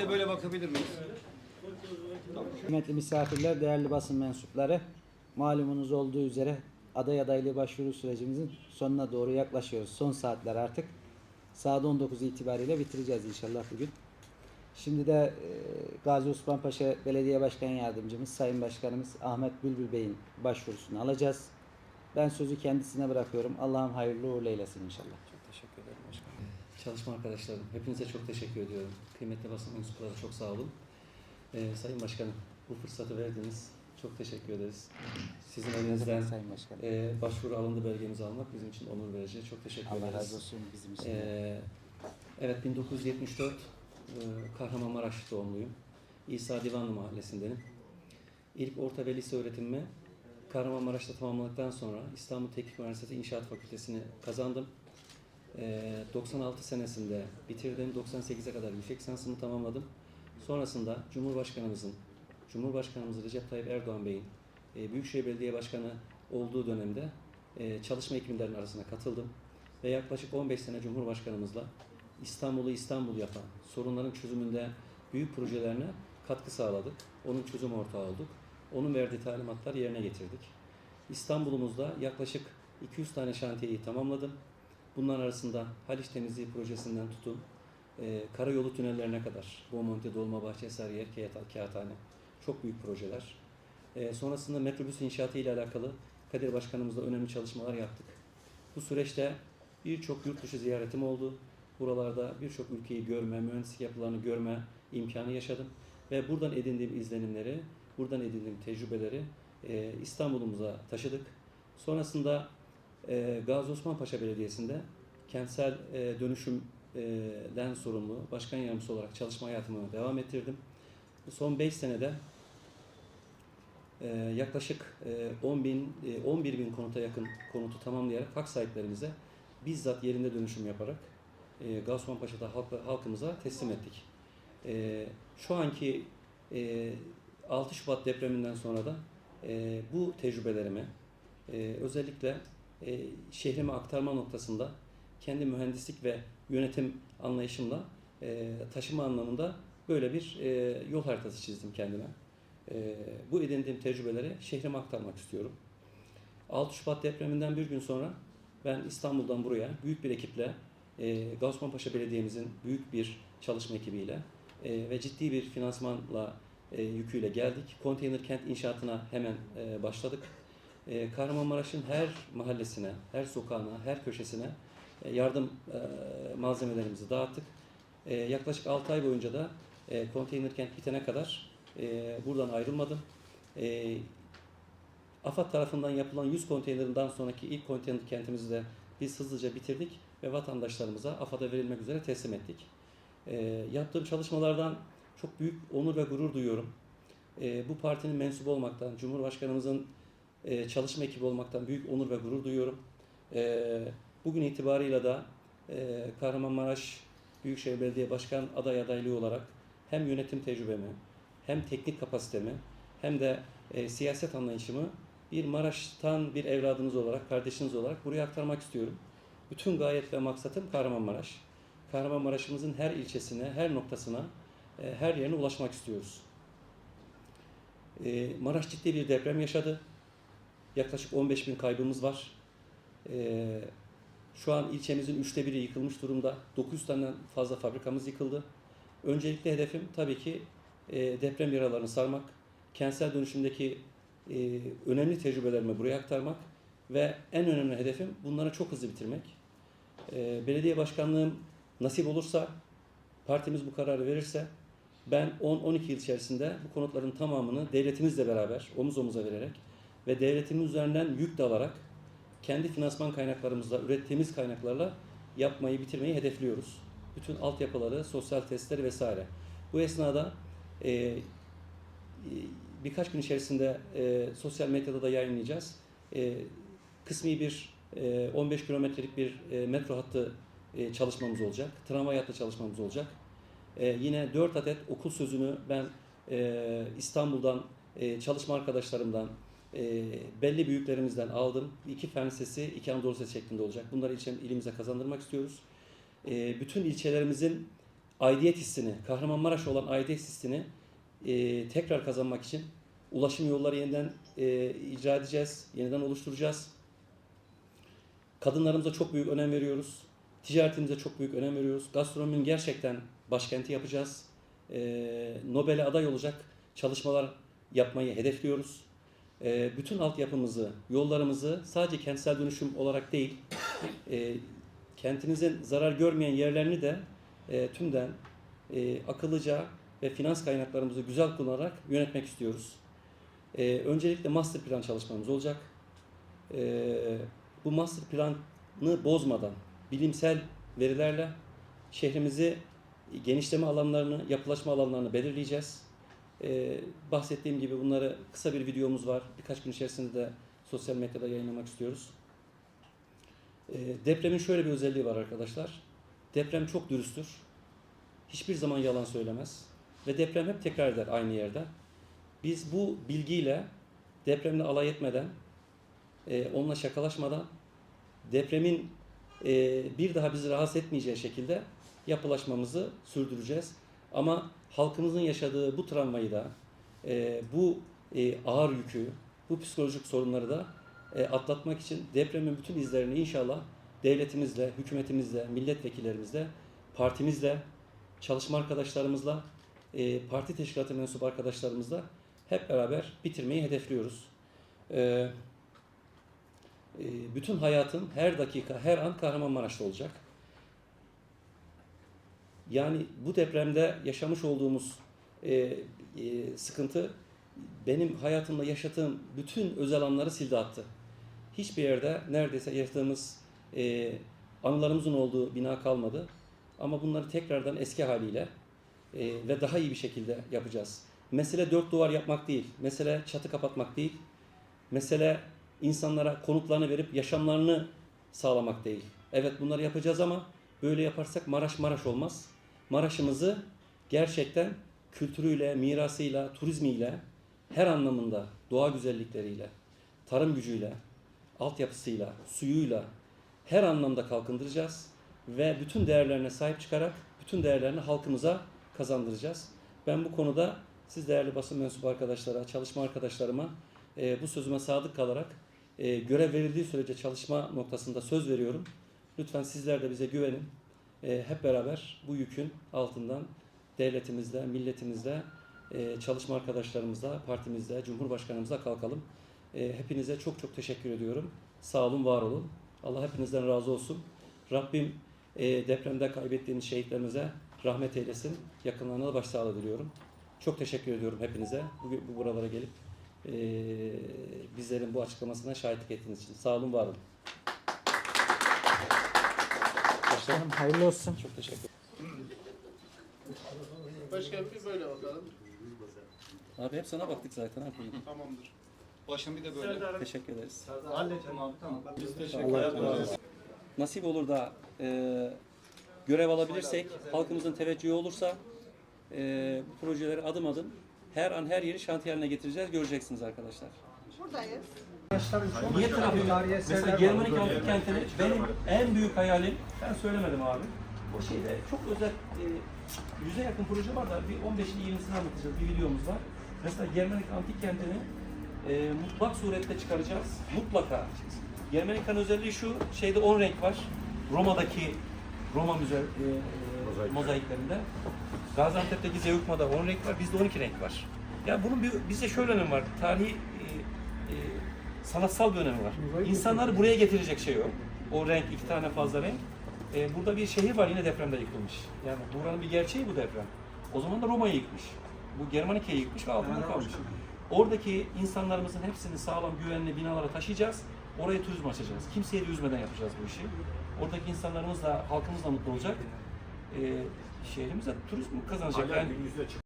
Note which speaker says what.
Speaker 1: de böyle bakabilir miyiz?
Speaker 2: Kıymetli misafirler, değerli basın mensupları, malumunuz olduğu üzere aday adaylığı başvuru sürecimizin sonuna doğru yaklaşıyoruz. Son saatler artık. Saat 19 itibariyle bitireceğiz inşallah bugün. Şimdi de e, Gazi Osman Paşa Belediye Başkan Yardımcımız, Sayın Başkanımız Ahmet Bülbül Bey'in başvurusunu alacağız. Ben sözü kendisine bırakıyorum. Allah'ım hayırlı uğurlu eylesin inşallah.
Speaker 3: Çok teşekkür ederim başkanım. Çalışma arkadaşlarım, hepinize çok teşekkür ediyorum. Kıymetli basın mensupları çok sağ olun. Ee, Sayın Başkanım, bu fırsatı verdiniz. Çok teşekkür ederiz. Sizin elinizden
Speaker 2: Sayın Başkanım.
Speaker 3: e, başvuru alındı belgemizi almak bizim için onur verici. Çok teşekkür
Speaker 2: Allah
Speaker 3: ederiz.
Speaker 2: razı olsun bizim için.
Speaker 3: Ee, evet 1974 e, Kahramanmaraş doğumluyum. İsa Divanlı Mahallesi'ndenim. İlk orta ve lise öğretimimi Kahramanmaraş'ta tamamladıktan sonra İstanbul Teknik Üniversitesi İnşaat Fakültesini kazandım. Ee, 96 senesinde bitirdim. 98'e kadar yüksek lisansımı tamamladım. Sonrasında Cumhurbaşkanımızın, Cumhurbaşkanımız Recep Tayyip Erdoğan Bey'in e, Büyükşehir Belediye Başkanı olduğu dönemde e, çalışma ekiblerinin arasına katıldım. Ve yaklaşık 15 sene Cumhurbaşkanımızla İstanbul'u İstanbul yapan, sorunların çözümünde büyük projelerine katkı sağladık. Onun çözüm ortağı olduk. Onun verdiği talimatlar yerine getirdik. İstanbul'umuzda yaklaşık 200 tane şantiyeyi tamamladım. Bunların arasında Haliç Temizliği projesinden tutun, e, karayolu tünellerine kadar, Bomonti, Dolmabahçe, Sarıyer, Kağıt- Kağıthane çok büyük projeler. E, sonrasında metrobüs inşaatı ile alakalı Kadir Başkanımızla önemli çalışmalar yaptık. Bu süreçte birçok yurt dışı ziyaretim oldu. Buralarda birçok ülkeyi görme, mühendislik yapılarını görme imkanı yaşadım. Ve buradan edindiğim izlenimleri, buradan edindiğim tecrübeleri e, İstanbul'umuza taşıdık. Sonrasında e, Gazi Osman Paşa Belediyesi'nde kentsel e, dönüşümden sorumlu başkan yardımcısı olarak çalışma hayatımı devam ettirdim. Son 5 senede e, yaklaşık e, 10 bin, e, 11 bin konuta yakın konutu tamamlayarak hak sahiplerimize bizzat yerinde dönüşüm yaparak e, Gazi Osman Paşa'da halk- halkımıza teslim ettik. E, şu anki e, 6 Şubat depreminden sonra da e, bu tecrübelerimi e, özellikle e, şehrime aktarma noktasında kendi mühendislik ve yönetim anlayışımla e, taşıma anlamında böyle bir e, yol haritası çizdim kendime. E, bu edindiğim tecrübeleri şehrime aktarmak istiyorum. 6 Şubat depreminden bir gün sonra ben İstanbul'dan buraya büyük bir ekiple e, Paşa Belediye'mizin büyük bir çalışma ekibiyle e, ve ciddi bir finansmanla e, yüküyle geldik. Konteyner kent inşaatına hemen e, başladık. E, Kahramanmaraş'ın her mahallesine, her sokağına, her köşesine e, yardım e, malzemelerimizi dağıttık. E, yaklaşık 6 ay boyunca da e, konteyner kent bitene kadar e, buradan ayrılmadım. E, AFAD tarafından yapılan 100 konteynerinden sonraki ilk konteyner kentimizi de biz hızlıca bitirdik ve vatandaşlarımıza AFAD'a verilmek üzere teslim ettik. E, yaptığım çalışmalardan çok büyük onur ve gurur duyuyorum. E, bu partinin mensubu olmaktan, Cumhurbaşkanımızın e, çalışma ekibi olmaktan büyük onur ve gurur duyuyorum. E, bugün itibarıyla da e, Kahramanmaraş Büyükşehir Belediye Başkan aday adaylığı olarak hem yönetim tecrübemi, hem teknik kapasitemi, hem de e, siyaset anlayışımı bir Maraş'tan bir evladınız olarak, kardeşiniz olarak buraya aktarmak istiyorum. Bütün gayet ve maksatım Kahramanmaraş. Kahramanmaraş'ımızın her ilçesine, her noktasına, e, her yerine ulaşmak istiyoruz. E, Maraş ciddi bir deprem yaşadı. Yaklaşık 15 bin kaybımız var. E, şu an ilçemizin üçte biri yıkılmış durumda. 900 tane fazla fabrikamız yıkıldı. Öncelikli hedefim tabii ki e, deprem yaralarını sarmak, kentsel dönüşümdeki e, önemli tecrübelerimi buraya aktarmak ve en önemli hedefim bunları çok hızlı bitirmek. E, belediye başkanlığım nasip olursa, partimiz bu kararı verirse ben 10-12 yıl içerisinde bu konutların tamamını devletimizle beraber omuz omuza vererek ve devletimin üzerinden yük de alarak kendi finansman kaynaklarımızla, ürettiğimiz kaynaklarla yapmayı, bitirmeyi hedefliyoruz. Bütün altyapıları, sosyal testleri vesaire. Bu esnada e, e, birkaç gün içerisinde e, sosyal medyada da yayınlayacağız. E, kısmi bir e, 15 kilometrelik bir e, metro hattı e, çalışmamız olacak. Tramvay hattı çalışmamız olacak. E, yine 4 adet okul sözünü ben e, İstanbul'dan e, çalışma arkadaşlarımdan, e, belli büyüklerimizden aldım. İki fen lisesi, iki Anadolu Lisesi şeklinde olacak. Bunları ilçem, ilimize kazandırmak istiyoruz. E, bütün ilçelerimizin aidiyet hissini, Kahramanmaraş olan aidiyet hissini e, tekrar kazanmak için ulaşım yolları yeniden e, icra edeceğiz, yeniden oluşturacağız. Kadınlarımıza çok büyük önem veriyoruz. Ticaretimize çok büyük önem veriyoruz. Gastronominin gerçekten başkenti yapacağız. E, Nobel'e aday olacak çalışmalar yapmayı hedefliyoruz. E, bütün altyapımızı, yollarımızı sadece kentsel dönüşüm olarak değil, e, kentimizin zarar görmeyen yerlerini de e, tümden e, akıllıca ve finans kaynaklarımızı güzel kullanarak yönetmek istiyoruz. E, öncelikle master plan çalışmamız olacak. Bu master planı bozmadan bilimsel verilerle şehrimizi genişleme alanlarını, yapılaşma alanlarını belirleyeceğiz. E, bahsettiğim gibi bunları kısa bir videomuz var. Birkaç gün içerisinde de sosyal medyada yayınlamak istiyoruz. E, depremin şöyle bir özelliği var arkadaşlar. Deprem çok dürüsttür. Hiçbir zaman yalan söylemez. Ve deprem hep tekrar eder aynı yerde. Biz bu bilgiyle depremle alay etmeden, e, onunla şakalaşmadan, depremin e, bir daha bizi rahatsız etmeyeceği şekilde yapılaşmamızı sürdüreceğiz. Ama halkımızın yaşadığı bu travmayı da, e, bu e, ağır yükü, bu psikolojik sorunları da e, atlatmak için depremin bütün izlerini inşallah devletimizle, hükümetimizle, milletvekillerimizle, partimizle, çalışma arkadaşlarımızla, e, parti teşkilatı mensup arkadaşlarımızla hep beraber bitirmeyi hedefliyoruz. E, e, bütün hayatım her dakika, her an Kahramanmaraş'ta olacak. Yani bu depremde yaşamış olduğumuz e, e, sıkıntı benim hayatımda yaşadığım bütün özel anları sildi attı. Hiçbir yerde neredeyse yaşadığımız e, anılarımızın olduğu bina kalmadı. Ama bunları tekrardan eski haliyle e, ve daha iyi bir şekilde yapacağız. Mesele dört duvar yapmak değil. Mesele çatı kapatmak değil. Mesele insanlara konutlarını verip yaşamlarını sağlamak değil. Evet bunları yapacağız ama böyle yaparsak Maraş Maraş olmaz. Maraş'ımızı gerçekten kültürüyle, mirasıyla, turizmiyle, her anlamında doğa güzellikleriyle, tarım gücüyle, altyapısıyla, suyuyla her anlamda kalkındıracağız ve bütün değerlerine sahip çıkarak bütün değerlerini halkımıza kazandıracağız. Ben bu konuda siz değerli basın mensubu arkadaşlara, çalışma arkadaşlarıma e, bu sözüme sadık kalarak e, görev verildiği sürece çalışma noktasında söz veriyorum. Lütfen sizler de bize güvenin. E, hep beraber bu yükün altından devletimizle, milletimizle, e, çalışma arkadaşlarımızla, partimizle, Cumhurbaşkanımızla kalkalım. E, hepinize çok çok teşekkür ediyorum. Sağ olun, var olun. Allah hepinizden razı olsun. Rabbim e, depremde kaybettiğimiz şehitlerimize rahmet eylesin. Yakınlarına da başsağlığı diliyorum. Çok teşekkür ediyorum hepinize. Bugün bu buralara gelip e, bizlerin bu açıklamasına şahitlik ettiğiniz için. Sağ olun, var olun.
Speaker 2: Başkanım hayırlı olsun.
Speaker 3: Çok teşekkür
Speaker 1: Başkan bir böyle bakalım.
Speaker 3: Abi hep sana baktık zaten. Buyurun.
Speaker 1: Tamamdır.
Speaker 4: Başım bir de böyle.
Speaker 3: Teşekkür ederiz.
Speaker 4: Halledeceğim abi tamam. Biz teşekkür ederiz.
Speaker 3: Nasip olur da e, görev alabilirsek, halkımızın teveccühü olursa e, bu projeleri adım adım her an her yeri şantiye haline getireceğiz. Göreceksiniz arkadaşlar.
Speaker 5: Buradayız.
Speaker 3: Niye trafik? Mesela Germanik Antik Kenti'ni benim en büyük hayalim, ben söylemedim abi. O şeyde çok özel, e, yüze yakın proje var da bir 15'ini 20'sini anlatacağız, bir videomuz var. Mesela Germanik Antik Kenti'ni e, mutlak surette çıkaracağız. Mutlaka. Germanika'nın özelliği şu, şeyde 10 renk var. Roma'daki Roma müze, e, e, mozaiklerinde. Gaziantep'teki Zeugma'da 10 renk var, bizde 12 renk var. Ya bunun bir, bize şöyle önemi var. Tarihi sanatsal bir önemi var. İnsanları buraya getirecek şey o. O renk, iki tane fazla renk. E, burada bir şehir var yine depremde yıkılmış. Yani buranın bir gerçeği bu deprem. O zaman da Roma'yı yıkmış. Bu Germanika'yı yıkmış ve altında kalmış. Oradaki insanlarımızın hepsini sağlam güvenli binalara taşıyacağız. Oraya turizm açacağız. Kimseyi de üzmeden yapacağız bu işi. Oradaki insanlarımız da halkımız da mutlu olacak. E, şehrimiz de turizm kazanacak. Yani